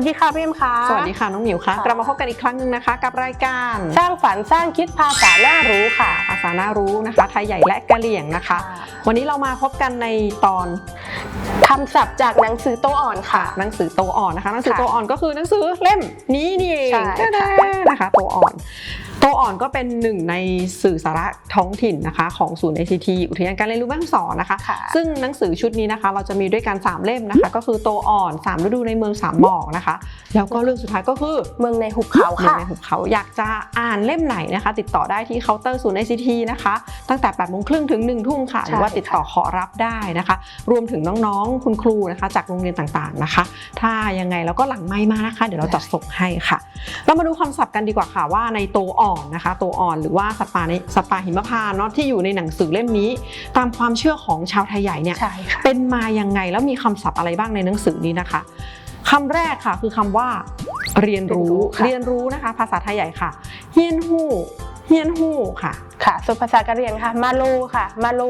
วัสดีค่ะพี่เอ็มค่ะ สวัสดีค่ะน้องหมิวค่ะค่ะ กลับมาพบกันอีกครั้งหนึ่งนะคะ กับรายการสร้างฝันสร้างคิดภาษาน่ารู้ค่ะ ภาษาน่ารู้นะคะไทยใหญ่และกะเหรี่ยงนะคะ วันนี้เรามาพบกันในตอนคำศัพท์จากหนังสือโตอ่อนค่ะ หนังสือโตอ่อนนะคะ หนังสือค่ะโตอ่อนก็คือหนังสือเล่มนี้นี่เองใช่ค่ะแท้ๆนะคะโตอ่อน โตอ่อนก็เป็นหนึ่งในสื่อสาระท้องถิ่นนะคะ ของศูนย์ ICT อุทยานการเรียนรู้แม่ฮ่องสอนนะคะค่ะซึ่งหนังสือชุดนี้นะคะ เราจะมีด้วยกัน 3 เล่มนะคะ ก็คือโตอ่อน 3 ฤดูในเมืองสามหมอกนะคะ แล้วก็เรื่องสุดท้ายก็คือเมืองในหุบเขาเมืองค่ะในหุบเขาอยากจะอ่านเล่มไหนนะคะ ติดต่อได้ที่เคาน์เตอร์ศูนย์ ICT นะคะ ตั้งแต่8โมงครึ่งถึง1ทุ่มค่ะหรือว่าติดต่อขอรับได้นะคะ รวมถึงน้องๆคุณครูนะคะ จากโรงเรียนต่างๆนะคะ ถ้ายังไงเราก็หลังไม่มานะคะ เดี๋ยวเราจัดส่งให้ค่ะ เรามาดูคำศัพท์กันดีกว่าค่ะว่าในโตอ่อนนะคะโตอ่อนหรือว่าสัตว์ป่าในสัตว์ป่าหิมพานต์เนาะที่อยู่ในหนังสือเล่มนี้ ตามความเชื่อของชาวไทยใหญ่เนี่ย ใช่ค่ะ เป็นมายังไงแล้วมีคำศัพท์อะไรบ้างในหนังสือนี้นะคะคำแรกค่ะคือคำว่า เรียนรู้เรีเรียยนนรู้รู้ค่ะนะคะ ภาษาไทยใหญ่ค่ะเฮียนหู้เฮียนหู้ค่ะค่ะส่วนภาษากะเหรี่ยงค่ะ มาโลค่ะ มาโล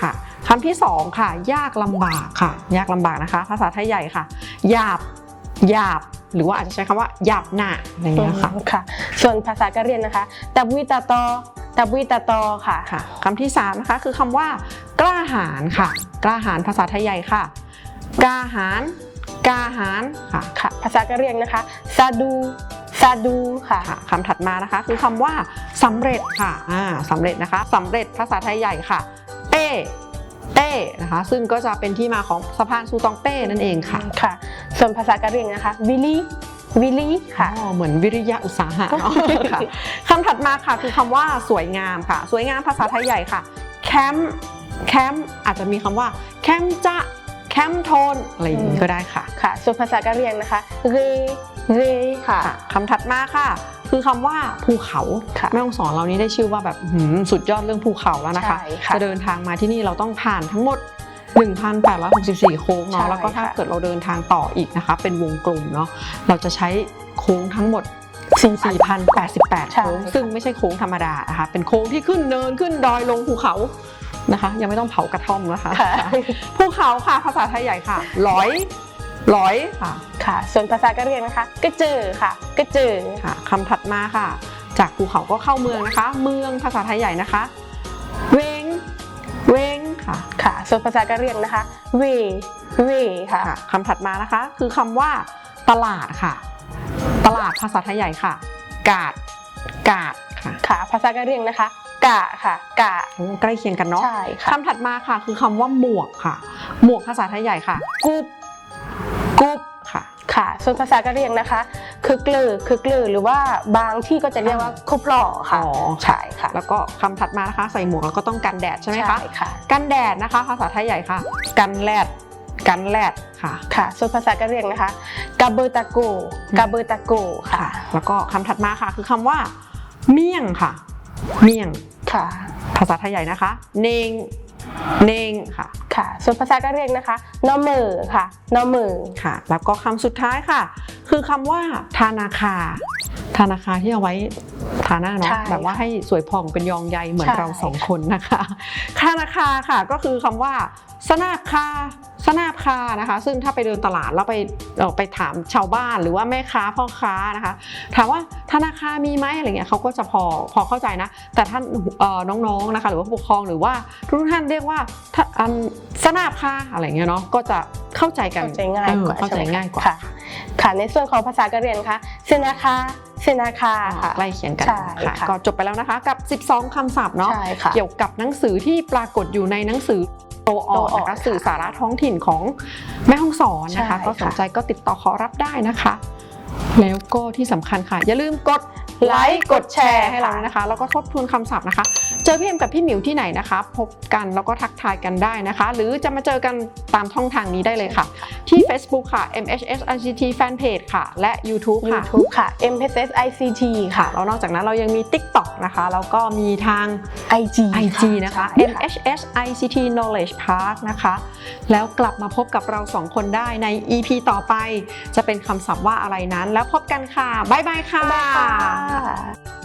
ค่ะคำที่สองค่ะ ยากลำบากค่ะ ยากลำบากนะคะ ภาษาไทยใหญ่ค่ะหยาบหยาบ หรือว่าอาจจะใช้คำว่าหยาบหนาอะไรอย่างเงี้ยค่ะค่ะ ส่วนภาษากะเหรี่ยงนะคะตับวิตาตอตับวิตาตอค่ะค่ะคำที่สามนะคะคือคำว่า กล้าหาญค่ะ กล้าหาญภาษาไทยใหญ่ค่ะกล้าหาญกล้าหาญค่ะค่ะ ภาษากะเหรี่ยงนะคะซาดูซาดูค่ะค่ะคำถัดมานะคะ คือคำว่าสำเร็จค่ะอ่าสำเร็จนะคะสำเร็จภาษาไทยใหญ่ค่ะเต้ เต้นะคะ ซึ่งก็จะเป็นที่มาของสะพานซูตองเป้นั่นเองค่ะ ค่ะ ส่วนภาษากะเหรี่ยงนะคะวิลีวิลีค่ะอ๋อเหมือนวิริยะอุตสาหะเนาะค่ะคำถัดมาค่ะคือคำว่าสวยงามค่ะ สวยงามภาษาไทยใหญ่ค่ะแคมป์แคมป์อาจจะมีคำว่าแคมป์จะแคมป์โทนอะไรอย่างนี้ก็ได้ค่ะค่ะ ส่วนภาษากะเหรี่ยงนะคะเรเรค่ะค่ะคำถัดมาค่ะ คือคำว่าภูเขาค่ะแม่ฮ่องสอนเรานี้ได้ชื่อว่าแบบหืมสุดยอดเรื่องภูเขาแล้วนะคะใช่ค่ะจะเดินทางมาที่นี่เราต้องผ่านทั้งหมด1,864 โค้งใช่เนาะแล้วก็ถ้าค่ะเกิดเราเดินทางต่ออีกนะคะ เป็นวงกลมเนาะเราจะใช้โค้งทั้งหมด 4,088ใช่โค้งค่ะซึ่งไม่ใช่โค้งธรรมดานะคะเป็นโค้งที่ขึ้นเนินขึ้นดอยลงภูเขานะคะ ยังไม่ต้องเผากระท่อมนะคะค่ะภูเขาค่ะภาษาไทยใหญ่ค่ะร้อย ร้อยค่ะค่ะ ส่วนภาษากะเหรี่ยงนะคะกระเจอค่ะกระเจอค่ะคำถัดมาค่ะ จากภูเขาก็เข้าเมืองนะคะ เมืองภาษาไทยใหญ่นะคะ เวงเวงค่ะค่ะ ส่วนภาษากะเหรี่ยงนะคะ เว เวค่ะค่ะคำถัดมานะคะ คือคำว่า ตลาดค่ะ ตลาดภาษาไทยใหญ่ค่ะ กาด กาดค่ะค่ะ ภาษากะเหรี่ยงนะคะ กะค่ะ กะโอ้ใกล้เคียงกันเนาะใช่ค่ะคำถัดมาค่ะ คือคำว่าหมวกค่ะ หมวกภาษาไทยใหญ่ค่ะกุบ กุบค่ะค่ะ ส่วนภาษากะเหรี่ยงนะคะ คือเกลือคือเกลือหรือว่าบางที่ก็จะเรียกว่าคุปหล่อค่ะอ๋อ ใช่ค่ะ แล้วก็คำถัดมานะคะ ใส่หมวกแล้วก็ต้องกันแดดใช่ไหมคะใช่ค่ะ กันแดดนะคะ ภาษาไทยใหญ่ค่ะ กันแดดกันแดดค่ะ ค่ะ ส่วนภาษากะเหรี่ยงนะคะกาเบอร์ตาโกกาเบอร์ตาโกค่ะค่ะ แล้วก็คำถัดมาค่ะ คือคำว่า เมี่ยงค่ะ เมี่ยง ค่ะ ภาษาไทยใหญ่นะคะ เนง เนงค่ะ ค่ะ ส่วนภาษากะเหรี่ยงนะคะนอมือค่ะนอมือค่ะ แล้วก็คำสุดท้ายค่ะ คือคำว่าธนาคาธนาคาที่เอาไว้ทาหน้าเนาะใช่แบบว่าให้สวยผ่องเป็นยองใยเหมือนใช่เราสองคนนะคะธนาคาค่ะก็คือคำว่าสนาบคา สนาบคานะคะ ซึ่งถ้าไปเดินตลาดแล้วไปเอ่อไปถามชาวบ้านหรือว่าแม่ค้าพ่อค้านะคะ ถามว่าธนาคารมีไหมอะไรเงี้ยเขาก็จะพอพอเข้าใจนะ แต่ท่านเอ่อน้องๆนะคะ หรือว่าผู้ปกครองหรือว่าทุกท่านเรียกว่าถ้าอันสนาบคาอะไรเงี้ยเนาะก็จะเข้าใจกันเข้าใจง่ายกว่าเออเข้าใจช่ไหมคะง่ายกว่าค่ะค่ะในส่วนของภาษากะเหรี่ยงนะคะเซนาคาเซนาคาค่ะใกล้เคียงกันใช่ค่ะค่ะก็จบไปแล้วนะคะ กับ 12คำศัพท์เนาะใช่ค่ะเกี่ยวกับหนังสือที่ปรากฏอยู่ในหนังสือ โตออโตนอ่อนนะคะค่ะสื่อสาระท้องถิ่นของแม่ห้องสอนนะคะใช่ก็สนค่ะใจก็ติดต่อขอรับได้นะคะ แล้วก็ที่สำคัญค่ะ อย่าลืมกดไลค์กดแชร์ให้เรานะคะ แล้วก็ทบทวนคำศัพท์นะคะ เจอพี่เอ็มกับพี่หมิวที่ไหนนะคะ พบกันแล้วก็ทักทายกันได้นะคะ หรือจะมาเจอกันตามช่องทางนี้ได้เลยค่ะ ที่ Facebook ค่ะ MHS ICT Fanpage ค่ะ และ YouTube ค่ะ YouTube ค่ะ MSS ICT ค่ะค่ะ แล้วนอกจากนั้นเรายังมี TikTok นะคะ แล้วก็มีทาง IG IG นะคะใช่ MHS ICT Knowledge Park นะคะ แล้วกลับมาพบกับเราสองคนได้ใน EP ต่อไป จะเป็นคำศัพท์ว่าอะไรนั้น แล้วพบกันค่ะ บ๊ายบายค่ะค่ะ